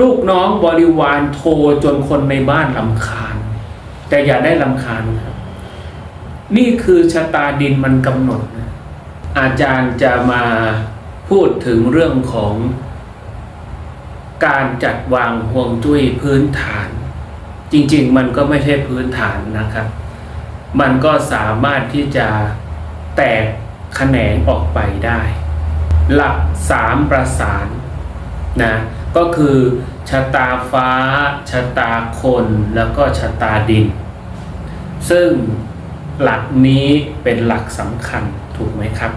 ลูกน้องบริวารโทรจนคนในบ้านลำคาญ แต่อย่าได้ลำคาญครับ นี่คือชะตาดินมันกำหนดนะอาจารย์จะมาพูดถึงเรื่องของการจัดวางห่วงจุ้ยพื้นฐาน จริงๆ มันก็ไม่ใช่พื้นฐานนะครับ มันก็สามารถที่จะแตกแขนงออกไปได้ หลักสามประสานนะ ก็คือชะตาฟ้า ชะตาคนแล้วก็ชะตาดิน ซึ่งหลักนี้เป็นหลักสำคัญถูกไหมครับ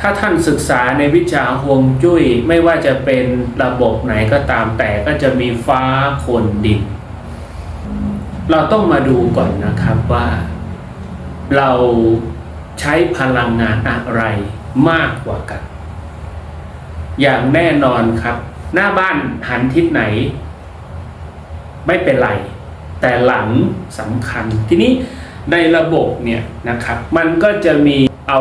ถ้าท่านศึกษาในวิชาฮวงจุ้ยไม่ว่าจะเป็นระบบไหนก็ตามแต่ก็จะมีฟ้าคนดิน เราต้องมาดูก่อนนะครับว่า เราใช้พลังงานอะไรมากกว่ากัน อย่างแน่นอนครับ หน้าบ้านหันทิศไหน ไม่เป็นไร แต่หลังสำคัญ ทีนี้ในระบบเนี่ยนะครับ มันก็จะมีเอา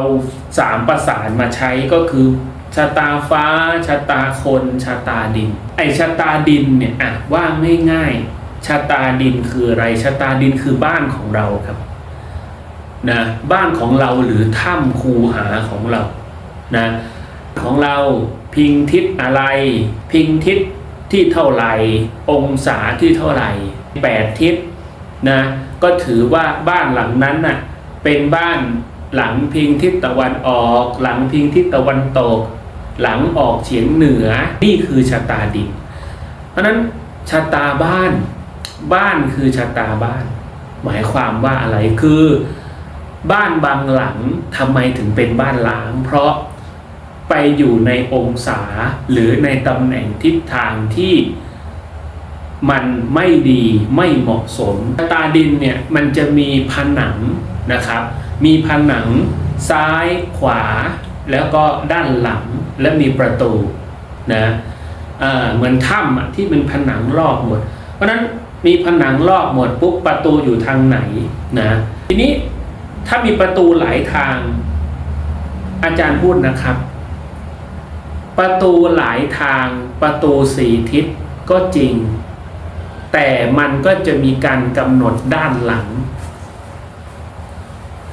สามประสานมาใช้ก็คือชะตาฟ้าชะตาคนชะตาดิน ไอชะตาดินเนี่ยอะว่าง่ายๆชะตาดินคืออะไรชะตาดินคือบ้านของเราครับนะบ้านของเราหรือถ้ำคูหาของเรานะของเรา พิงทิศอะไร พิงทิศที่เท่าไหร่ องศาที่เท่าไหร่แปดทิศนะก็ถือว่าบ้านหลังนั้นน่ะเป็นบ้านหลังพิงทิศตะวันออก หลังพิงทิศตะวันตก หลังออกเฉียงเหนือนี่คือชะตาดินเพราะฉะนั้นชะตาบ้าน บ้านคือชะตาบ้าน หมายความว่าอะไรคือ บ้านบางหลังทำไมถึงเป็นบ้านล้าง เพราะ ไปอยู่ในองศาหรือในตำแหน่งทิศทางที่มันไม่ดีไม่เหมาะสม ตาดินเนี่ยมันจะมีผนังนะครับ มีผนังซ้ายขวา แล้วก็ด้านหลังและมีประตูนะอ่าเหมือนถ้ำที่เป็นผนังรอบหมด เพราะฉะนั้นมีผนังรอบหมดปุ๊บประตูอยู่ทางไหนนะทีนี้ถ้ามีประตูหลายทางอาจารย์พูดนะครับ ประตูหลายทางประตูสี่ทิศก็จริง แต่มันก็จะมีการกำหนดด้านหลัง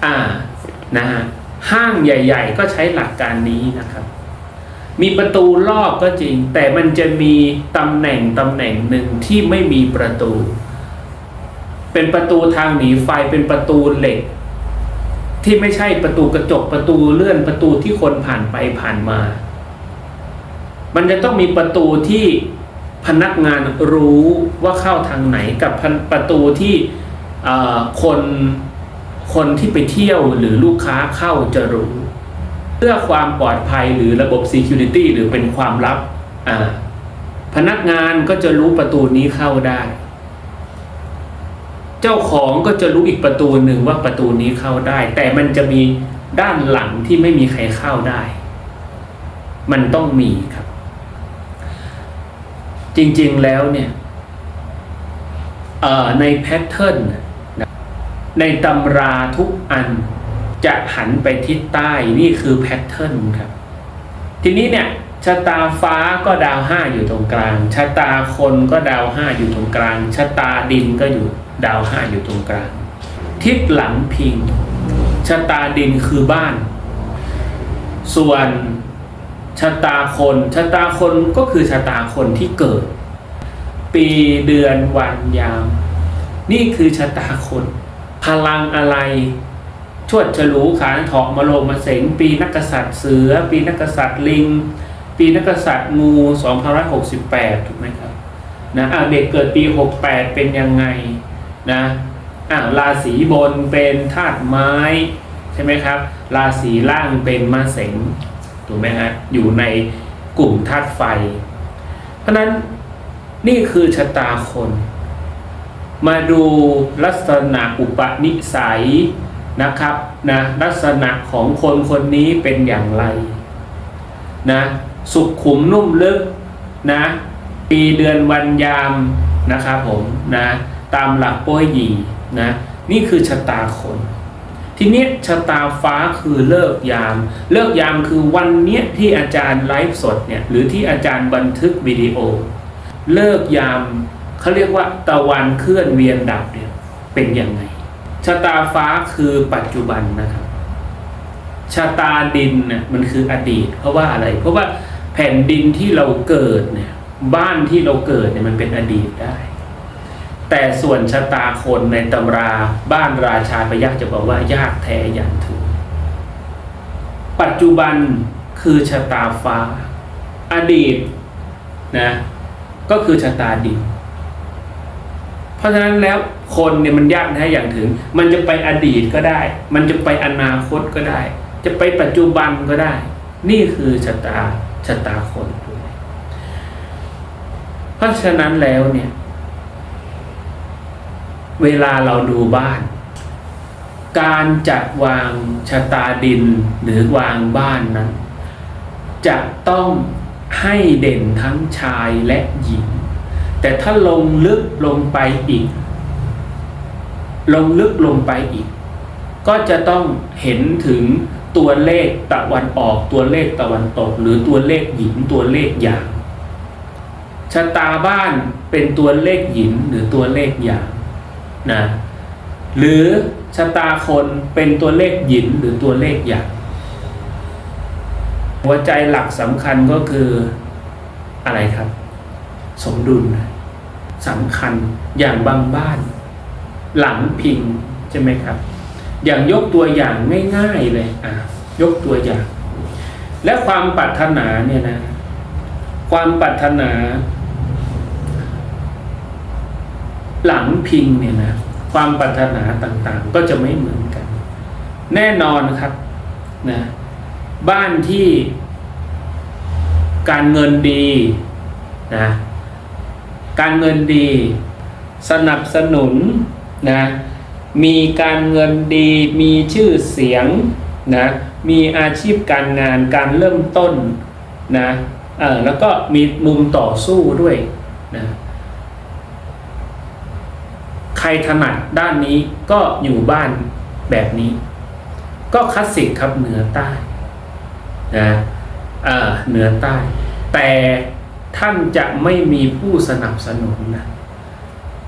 อ่านะฮะห้างใหญ่ ๆ ก็ใช้หลักการนี้นะครับ มีประตูรอบก็จริง แต่มันจะมีตำแหน่งตำแหน่งหนึ่งที่ไม่มีประตู เป็นประตูทางหนีไฟเป็นประตูเหล็ก ที่ไม่ใช่ประตูกระจกประตูเลื่อนประตูที่คนผ่านไปผ่านมา มันจะต้องมีประตูที่พนักงานรู้ว่าเข้าทางไหนกับประตูที่คนคนที่ไปเที่ยวหรือลูกค้าเข้าจะรู้ เพื่อความปลอดภัยหรือระบบ Security หรือเป็นความลับพนักงานก็จะรู้ประตูนี้เข้าได้ เจ้าของก็จะรู้อีกประตูหนึ่งว่าประตูนี้เข้าได้ แต่มันจะมีด้านหลังที่ไม่มีใครเข้าได้ มันต้องมีครับ จริงๆแล้วเนี่ยในแพทเทิร์นในตำราทุกอันจะหันไปทิศใต้นี่คือแพทเทิร์นครับ ทีนี้เนี่ยชะตาฟ้าก็ดาวห้าอยู่ตรงกลาง ชะตาคนก็ดาวห้าอยู่ตรงกลาง ชะตาดินก็อยู่ดาวห้าอยู่ตรงกลาง ทิศหลังพิง ชะตาดินคือบ้าน ส่วน ชะตาคนชะตาคนก็คือชะตาคนที่เกิด ปีเดือนวันยาม นี่คือชะตาคน พลังอะไร ชวดฉลูขานถอกมาโลมาเสงปีนักกษัตริย์เสือ ปีนักกษัตริย์ลิง ปีนักกษัตริย์งู2568 ถูกไหมครับนะอ่าเด็กเกิดปี 68 เป็นยังไงนะอ่าราศีบนเป็นธาตุไม้ ใช่ไหมครับ ราศีล่างเป็นมะเสง ถูกไหมฮะอยู่ในกลุ่มธาตุไฟ เพราะนั้นนี่คือชะตาคน มาดูลักษณะอุปนิสัยนะครับนะลักษณะของคนคนนี้เป็นอย่างไรนะสุขขุมนุ่มลึกนะปีเดือนวันยามนะครับผมนะตามหลักโป้ยหยีนะนี่คือชะตาคน ทีนี้ชะตาฟ้าคือเลิกยาม เลิกยามคือวันนี้ที่อาจารย์ไลฟ์สดเนี่ยหรือที่อาจารย์บันทึกวิดีโอ เลิกยามเขาเรียกว่าตะวันเคลื่อนเวียนดับเนี่ยเป็นยังไงชะตาฟ้าคือปัจจุบันนะครับชะตาดินเนี่ยมันคืออดีต เพราะว่าอะไร เพราะว่าแผ่นดินที่เราเกิดเนี่ยบ้านที่เราเกิดเนี่ยมันเป็นอดีตได้ แต่ส่วนชะตาคนในตำราบ้านราชาพยัคฆ์จะบอกว่ายากแท้ยันถึง ปัจจุบันคือชะตาฟ้า อดีตนะก็คือชะตาดินเพราะฉะนั้นแล้วคนเนี่ยมันยากนะอย่างถึง มันจะไปอดีตก็ได้ มันจะไปอนาคตก็ได้ จะไปปัจจุบันก็ได้ นี่คือชะตาชะตาคนด้วยเพราะฉะนั้นแล้วเนี่ย เวลาเราดูบ้าน การจัดวางชะตาดินหรือวางบ้านนั้น จะต้องให้เด่นทั้งชายและหญิง แต่ถ้าลงลึกลงไปอีก ลงลึกลงไปอีก ก็จะต้องเห็นถึงตัวเลขตะวันออกตัวเลขตะวันตก หรือตัวเลขหญิงตัวเลขหยางชะตาบ้านเป็นตัวเลขหญิงหรือตัวเลขหยาง นะหรือชะตาคนเป็นตัวเลขหยินหรือตัวเลขหยางหัวใจหลักสำคัญก็คืออะไรครับ สมดุลสำคัญอย่างบางบ้าน หลังพิงใช่ไหมครับ อย่างยกตัวอย่างง่ายๆเลยอะยกตัวอย่าง และความปรารถนาเนี่ยนะ ความปรารถนา หลังพิงเนี่ยนะความปรารถนาต่างๆ ก็จะไม่เหมือนกัน แน่นอนครับนะบ้านที่การเงินดีนะการเงินดี สนับสนุนนะมีการเงินดีมีชื่อเสียงนะมีอาชีพการงานการเริ่มต้นนะเออแล้วก็มีมุมต่อสู้ด้วยนะ รถนัดด้านนี้ก็อยู่บ้านแบบนี้ ก็คลาสสิกครับเหนือใต้นะเออเหนือใต้ แต่ท่านจะไม่มีผู้สนับสนุนนะ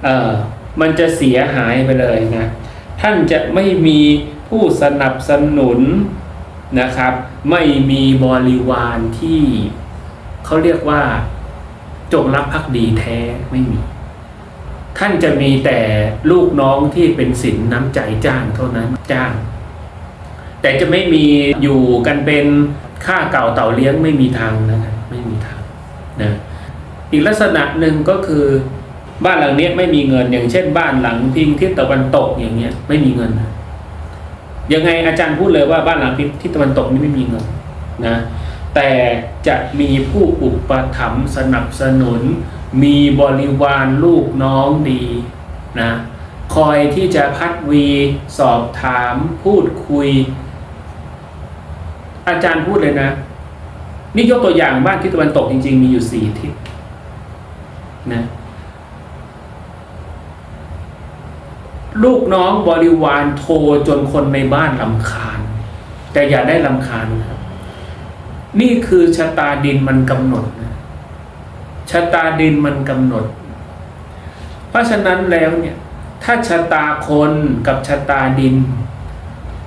เออมันจะเสียหายไปเลยนะท่านจะไม่มีผู้สนับสนุนนะครับ ไม่มีบริวารที่เขาเรียกว่าจงรักภักดีแท้ไม่มี ท่านจะมีแต่ลูกน้องที่เป็นสินน้ำใจจ้างเท่านั้นจ้าง แต่จะไม่มีอยู่กันเป็นค่าเก่าเต่าเลี้ยงไม่มีทางนะครับไม่มีทางนะอีกลักษณะหนึ่งก็คือบ้านหลังนี้ไม่มีเงินอย่างเช่น บ้านหลังพิงทิศตะวันตกอย่างเงี้ย ไม่มีเงินนะยังไงอาจารย์พูดเลยว่าบ้านหลังพิงทิศตะวันตกนี่ไม่มีเงินนะ แต่จะมีผู้อุปถัมภ์สนับสนุน มีบริวารลูกน้องดีนะคอยที่จะพัดวีสอบถามพูดคุย อาจารย์พูดเลยนะ นี่ยกตัวอย่างบ้านทิศตะวันตกจริง ๆ มีอยู่สี่ทิศนะลูกน้องบริวารโทรจนคนในบ้านลำคาญ แต่อย่าได้ลำคาญนะครับ นี่คือชะตาดินมันกำหนดนะชะตาดินมันกำหนด เพราะฉะนั้นแล้วเนี่ย ถ้าชะตาคนกับชะตาดิน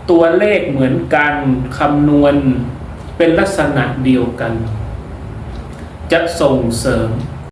ตัวเลขเหมือนกันคำนวณเป็นลักษณะเดียวกัน จะส่งเสริม